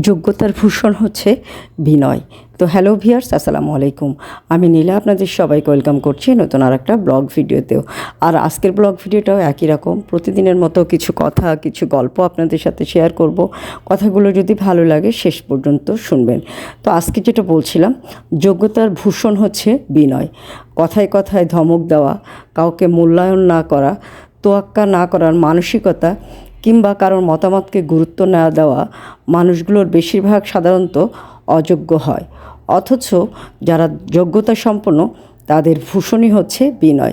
যোগ্যতার ভূষণ হচ্ছে বিনয়। তো হ্যালো ভিয়ার্স আসসালামু আলাইকুম। আমি নীলা, আপনাদের সবাইকে ওয়েলকাম করছি নতুন আর একটা ব্লগ ভিডিওতেও। আর আজকের ব্লগ ভিডিওটাও একই রকম। প্রতিদিনের মতো কিছু কথা, কিছু গল্প আপনাদের সাথে শেয়ার করব। কথাগুলো যদি ভালো লাগে, শেষ পর্যন্ত শুনবেন। তো আজকে যেটা বলছিলাম, যোগ্যতার ভূষণ হচ্ছে বিনয়। কথায় কথায় ধমক দেওয়া, কাউকে মূল্যায়ন না করা, তোয়াক্কা না করার মানসিকতা কিংবা কারোর মতামতকে গুরুত্ব না দেওয়া মানুষগুলোর বেশিরভাগ সাধারণত অযোগ্য হয়। অথচ যারা যোগ্যতা সম্পন্ন তাদের ভূষণই হচ্ছে বিনয়।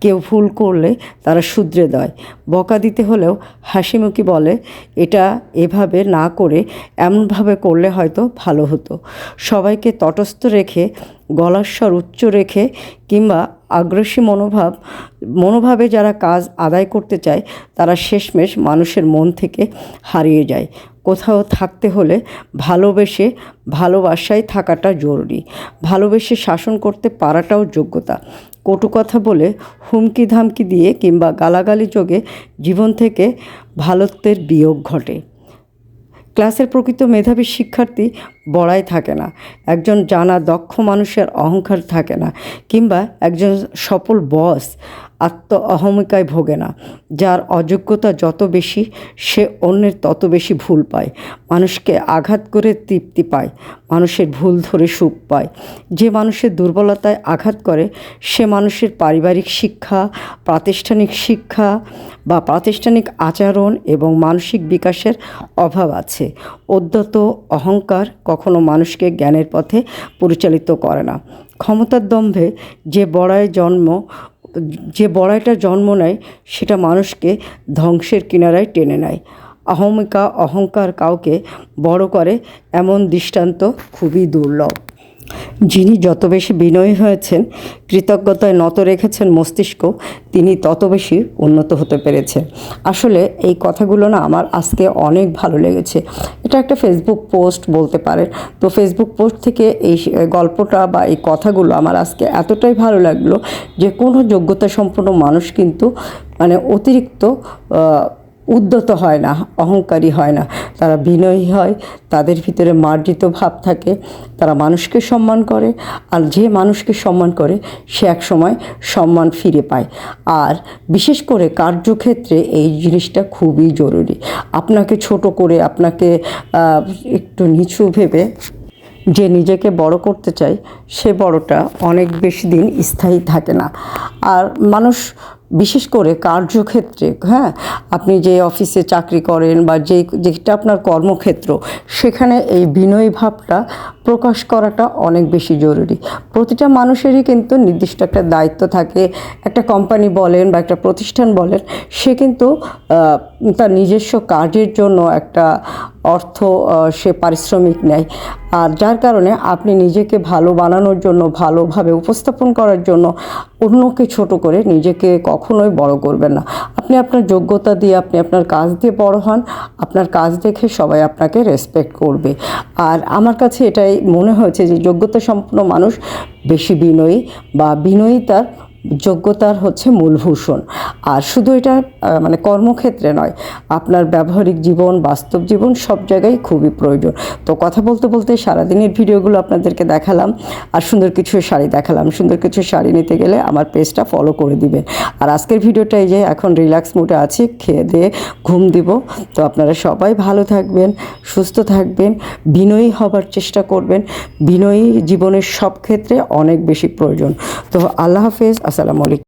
কেউ ভুল করলে তারা শুধরে দেয়। বকা দিতে হলেও হাসিমুখী বলে, এটা এভাবে না করে এমনভাবে করলে হয়তো ভালো হতো। সবাইকে তটস্থ রেখে, গলার স্বর উচ্চ রেখে কিংবা আগ্রাসী মনোভাব, মনোভাবে যারা কাজ আদায় করতে চায়, তারা শেষমেশ মানুষের মন থেকে হারিয়ে যায়। কোথাও থাকতে হলে ভালোবেসে ভালোবাসায় থাকাটা জরুরি। ভালোবেসে শাসন করতে পারাটাও যোগ্যতা। কটু কথা বলে হুমকি ধামকি দিয়ে কিংবা গালাগালি যোগে জীবন থেকে ভালোত্বের বিয়োগ ঘটে। ক্লাসের প্রকৃত মেধাবী শিক্ষার্থী বড়াই থাকে না। একজন জানা দক্ষ মানুষের অহংকার থাকে না। কিংবা একজন সফল বস আত্ম অহমিকায় ভোগে না। যার অযোগ্যতা যত বেশি, সে অন্যের তত বেশি ভুল পায়। মানুষকে আঘাত করে তৃপ্তি পায়। মানুষের ভুল ধরে সুখ পায়। যে মানুষের দুর্বলতায় আঘাত করে, সে মানুষের পারিবারিক শিক্ষা, প্রাতিষ্ঠানিক শিক্ষা বা প্রাতিষ্ঠানিক আচরণ এবং মানসিক বিকাশের অভাব আছে। অদ্যত অহংকার কখনো মানুষকে জ্ঞানের পথে পরিচালিত করে না। ক্ষমতার দম্ভে যে বড়ায় জন্ম যে বড়াইটা জন্ম নেয়, সেটা মানুষকে ধ্বংসের কিনারায় টেনে নেয়। অহমিকা অহংকার কাউকে বড় করে, এমন দৃষ্টান্ত খুবই দুর্লভ। যিনি যত বেশি বিনয়ী হয়েছেন, কৃতজ্ঞতায় নত রেখেছেন মস্তিষ্ক, তিনি তত বেশি উন্নত হতে পেরেছেন আসলে এই কথাগুলো না আমার আজকে অনেক ভালো লেগেছে। এটা একটা ফেসবুক পোস্ট বলতে পারেন। তো ফেসবুক পোস্ট থেকে এই গল্পটা বা এই কথাগুলো আমার আজকে এতটাই ভালো লাগল যে কোনো যোগ্যতা সম্পন্ন মানুষ কিন্তু মানে অতিরিক্ত উদ্যত হয় না, অহংকারী হয় না। তারা বিনয়ী হয়, তাদের ভিতরে মার্জিত ভাব থাকে, তারা মানুষকে সম্মান করে, আর যে মানুষকে সম্মান করে, সে এক সময় সম্মান ফিরে পায়। আর বিশেষ করে কার্যক্ষেত্রে এই জিনিসটা খুবই জরুরি। আপনাকে ছোট করে, আপনাকে একটু নিচু ভেবে যে নিজেকে বড় করতে চায় সে বড়টা অনেক বেশি দিন স্থায়ী থাকে না। আর মানুষ বিশেষ করে কার্যক্ষেত্রে হ্যাঁ? আপনি যে অফিসে চাকরি করেন বা যে, যেটা আপনার কর্মক্ষেত্র, সেখানে এই বিনয়ী ভাবটা প্রকাশ করাটা অনেক বেশি জরুরি। প্রতিটা মানুষেরই কিন্তু নির্দিষ্ট একটা দায়িত্ব থাকে, একটা কোম্পানি বলেন বা একটা প্রতিষ্ঠান বলেন, সে কিন্তু তার নিজস্ব কাজের জন্য একটা অর্থ সে পারিশ্রমিক নেয়। আর যার কারণে আপনি নিজেকে ভালো বানানোর জন্য, ভালোভাবে উপস্থাপন করার জন্য অন্যকে ছোট করে নিজেকে কখনোই বড় করবেন না। আপনি আপনার যোগ্যতা দিয়ে, আপনি আপনার কাজ দিয়ে বড় হন। আপনার কাজ দেখে সবাই আপনাকে রেসপেক্ট করবে। আর আমার কাছে এটাই মনে হয়েছে যে যোগ্যতা সম্পন্ন মানুষ বেশি বিনয়ী বা বিনয়িতার যোগ্যতার হচ্ছে মূলভূষণ। আর শুধু এটা মানে কর্মক্ষেত্রে নয়, আপনার ব্যবহারিক জীবন, বাস্তব জীবন সব জায়গায় খুবই প্রয়োজন। তো কথা বলতে বলতে সারাদিনের ভিডিওগুলো আপনাদেরকে দেখালাম, আর সুন্দর কিছু শাড়ি দেখালাম। সুন্দর কিছু শাড়ি নিতে গেলে আমার পেজটা ফলো করে দিবেন। আর আজকের ভিডিওটা এই যে, এখন রিল্যাক্স মুডে আছি, খেয়ে দিয়ে ঘুম দিব। তো আপনারা সবাই ভালো থাকবেন, সুস্থ থাকবেন, বিনয়ী হবার চেষ্টা করবেন। বিনয়ী জীবনের সব ক্ষেত্রে অনেক বেশি প্রয়োজন। তো আল্লাহ হাফেজ আসসালামু আলাইকুম।